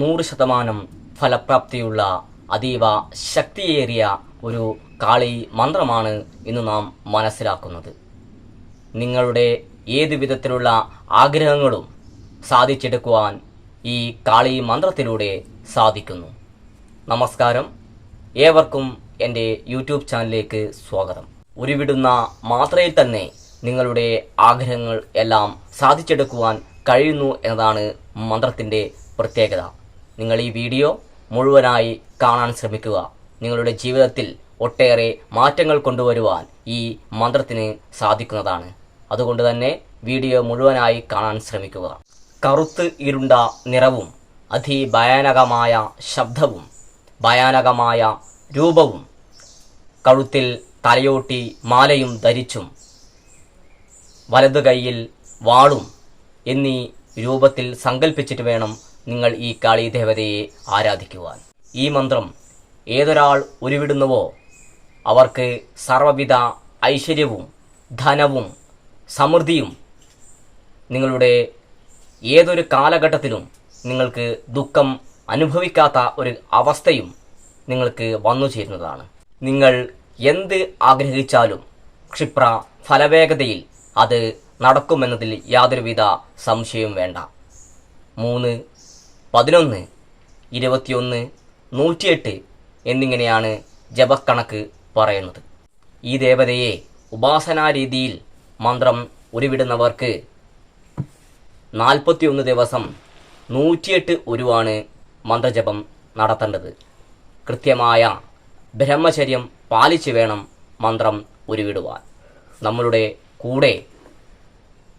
നൂറ് ശതമാനം ഫലപ്രാപ്തിയുള്ള അതീവ ശക്തിയേറിയ ഒരു കാളി മന്ത്രമാണ് ഇന്ന് നാം മനസ്സിലാക്കുന്നത്. നിങ്ങളുടെ ഏത് വിധത്തിലുള്ള ആഗ്രഹങ്ങളും സാധിച്ചെടുക്കുവാൻ ഈ കാളി മന്ത്രത്തിലൂടെ സാധിക്കുന്നു. നമസ്കാരം. ഏവർക്കും എന്റെ യൂട്യൂബ് ചാനലിലേക്ക് സ്വാഗതം. ഉരുവിടുന്ന മാത്രയിൽ തന്നെ നിങ്ങളുടെ ആഗ്രഹങ്ങൾ എല്ലാം സാധിച്ചെടുക്കുവാൻ കഴിയുന്നു എന്നതാണ് മന്ത്രത്തിന്റെ പ്രത്യേകത. നിങ്ങൾ ഈ വീഡിയോ മുഴുവനായി കാണാൻ ശ്രമിക്കുക. നിങ്ങളുടെ ജീവിതത്തിൽ ഒട്ടേറെ മാറ്റങ്ങൾ കൊണ്ടുവരുവാൻ ഈ മന്ത്രത്തിന് സാധിക്കുന്നതാണ്. അതുകൊണ്ട് തന്നെ വീഡിയോ മുഴുവനായി കാണാൻ ശ്രമിക്കുക. കറുത്ത് ഇരുണ്ട നിറവും അതിഭയാനകമായ ശബ്ദവും ഭയാനകമായ രൂപവും കഴുത്തിൽ തലയോട്ടി മാലയും ധരിച്ചും വലതു കൈയിൽ വാളും എന്നീ രൂപത്തിൽ സങ്കല്പിച്ചിട്ട് വേണം നിങ്ങൾ ഈ കാളി ദേവതയെ ആരാധിക്കുവാൻ. ഈ മന്ത്രം ഏതൊരാൾ ഉരുവിടുന്നുവോ അവർക്ക് സർവവിധ ഐശ്വര്യവും ധനവും സമൃദ്ധിയും നിങ്ങളുടെ ഏതൊരു കാലഘട്ടത്തിലും നിങ്ങൾക്ക് ദുഃഖം അനുഭവിക്കാത്ത ഒരു അവസ്ഥയും നിങ്ങൾക്ക് വന്നു ചേരുന്നതാണ്. നിങ്ങൾ എന്ത് ആഗ്രഹിച്ചാലും ക്ഷിപ്ര ഫലവേഗതയിൽ അത് നടക്കുമെന്നതിൽ യാതൊരുവിധ സംശയവും വേണ്ട. മൂന്ന് പതിനൊന്ന് ഇരുപത്തിയൊന്ന് നൂറ്റിയെട്ട് എന്നിങ്ങനെയാണ് ജപക്കണക്ക് പറയുന്നത്. ഈ ദേവതയെ ഉപാസനാ രീതിയിൽ മന്ത്രം ഉരുവിടുന്നവർക്ക് നാൽപ്പത്തിയൊന്ന് ദിവസം നൂറ്റിയെട്ട് ഉരുവാണ് മന്ത്രജപം നടത്തേണ്ടത്. കൃത്യമായ ബ്രഹ്മചര്യം പാലിച്ചു വേണം മന്ത്രം ഉരുവിടുവാൻ. നമ്മളുടെ കൂടെ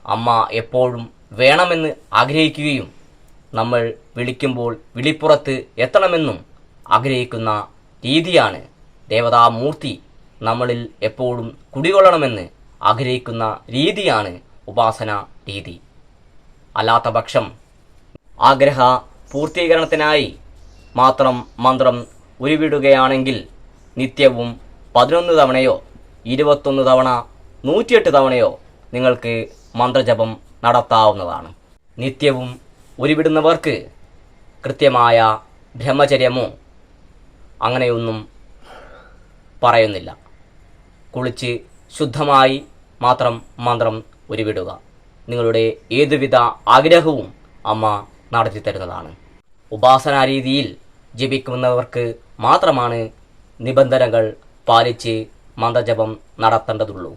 അമ്മ എപ്പോഴും വേണമെന്ന് ആഗ്രഹിക്കുകയും നമ്മൾ വിളിക്കുമ്പോൾ വിളിപ്പുറത്ത് എത്തണമെന്നും ആഗ്രഹിക്കുന്ന രീതിയാണ് ദേവതാമൂർത്തി നമ്മളിൽ എപ്പോഴും കുടികൊള്ളണമെന്ന് ആഗ്രഹിക്കുന്ന രീതിയാണ് ഉപാസന രീതി. അല്ലാത്ത പക്ഷം ആഗ്രഹ പൂർത്തീകരണത്തിനായി മാത്രം മന്ത്രം ഉരുവിടുകയാണെങ്കിൽ നിത്യവും പതിനൊന്ന് തവണയോ ഇരുപത്തൊന്ന് തവണ നൂറ്റിയെട്ട് തവണയോ നിങ്ങൾക്ക് മന്ത്രജപം നടത്താവുന്നതാണ്. നിത്യവും ഉരുവിടുന്നവർക്ക് കൃത്യമായ ബ്രഹ്മചര്യമോ അങ്ങനെയൊന്നും പറയുന്നില്ല. കുളിച്ച് ശുദ്ധമായി മാത്രം മന്ത്രം ഉരുവിടുക. നിങ്ങളുടെ ഏതുവിധ ആഗ്രഹവും അമ്മ നടത്തി തരുന്നതാണ്. ഉപാസനാ രീതിയിൽ ജപിക്കുന്നവർക്ക് മാത്രമാണ് നിബന്ധനകൾ പാലിച്ച് മന്ത്രജപം നടത്തേണ്ടതുള്ളൂ.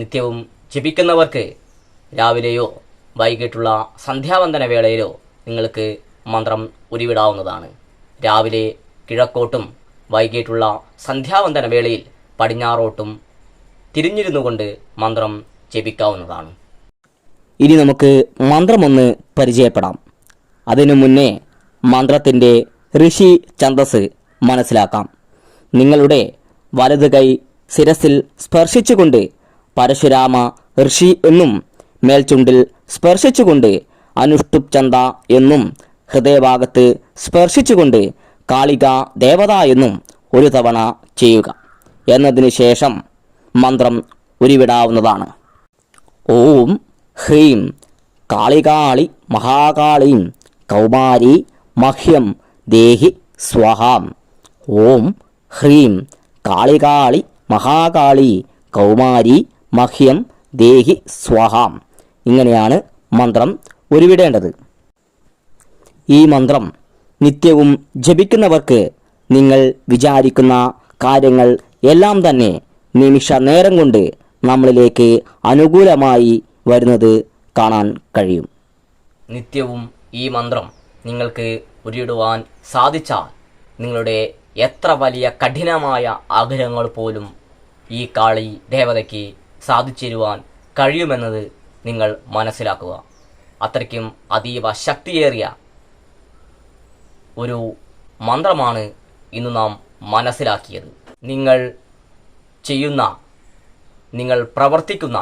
നിത്യവും ജപിക്കുന്നവർക്ക് രാവിലെയോ വൈകിട്ടുള്ള സന്ധ്യാവന്തന വേളയിലോ നിങ്ങൾക്ക് മന്ത്രം ഉരുവിടാവുന്നതാണ്. രാവിലെ കിഴക്കോട്ടും വൈകിട്ടുള്ള സന്ധ്യാവന്തന വേളയിൽ പടിഞ്ഞാറോട്ടും തിരിഞ്ഞിരുന്നു കൊണ്ട് മന്ത്രം ജപിക്കാവുന്നതാണ്. ഇനി നമുക്ക് മന്ത്രമൊന്ന് പരിചയപ്പെടാം. അതിനു മുന്നേ മന്ത്രത്തിന്റെ ഋഷി ഛന്തസ് മനസ്സിലാക്കാം. നിങ്ങളുടെ വലതു കൈ ശിരസിൽ സ്പർശിച്ചുകൊണ്ട് പരശുരാമ ഋഷി എന്നും മേൽചുണ്ടിൽ സ്പർശിച്ചുകൊണ്ട് അനുഷ്ടുപ് ചന്ദ എന്നും ഹൃദയഭാഗത്ത് സ്പർശിച്ചുകൊണ്ട് കാളിക ദേവത എന്നും ഒരു തവണ ചെയ്യുക. എന്നതിന് ശേഷം മന്ത്രം ഉരുവിടാവുന്നതാണ്. ഓം ഹ്രീം കാളികാളി മഹാകാളീം കൗമാരി മഹ്യം ദേഹി സ്വഹാം. ഓം ഹ്രീം കാളികാളി മഹാകാളി കൗമാരി മഹ്യം ദേഹി സ്വഹാം. ഇങ്ങനെയാണ് മന്ത്രം ഉരുവിടേണ്ടത്. ഈ മന്ത്രം നിത്യവും ജപിക്കുന്നവർക്ക് നിങ്ങൾ വിചാരിക്കുന്ന കാര്യങ്ങൾ എല്ലാം തന്നെ നിമിഷ നേരം കൊണ്ട് നമ്മളിലേക്ക് അനുകൂലമായി വരുന്നത് കാണാൻ കഴിയും. നിത്യവും ഈ മന്ത്രം നിങ്ങൾക്ക് ഉരുവിടുവാൻ സാധിച്ചാൽ നിങ്ങളുടെ എത്ര വലിയ കഠിനമായ ആഗ്രഹങ്ങൾ പോലും ഈ കാളി ദേവതയ്ക്ക് സാധിച്ചിരുവാൻ കഴിയുമെന്നത് നിങ്ങൾ മനസ്സിലാക്കുക. അത്രയ്ക്കും അതീവ ശക്തിയേറിയ ഒരു മന്ത്രമാണ് ഇന്ന് നാം മനസ്സിലാക്കിയത്. നിങ്ങൾ ചെയ്യുന്ന നിങ്ങൾ പ്രവർത്തിക്കുന്ന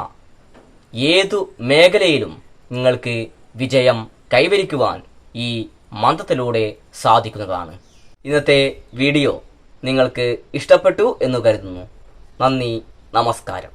ഏതു മേഖലയിലും നിങ്ങൾക്ക് വിജയം കൈവരിക്കുവാൻ ഈ മന്ത്രത്തിലൂടെ സാധിക്കുന്നതാണ്. ഇന്നത്തെ വീഡിയോ നിങ്ങൾക്ക് ഇഷ്ടപ്പെട്ടു എന്ന് കരുതുന്നു. നന്ദി നമസ്കാരം.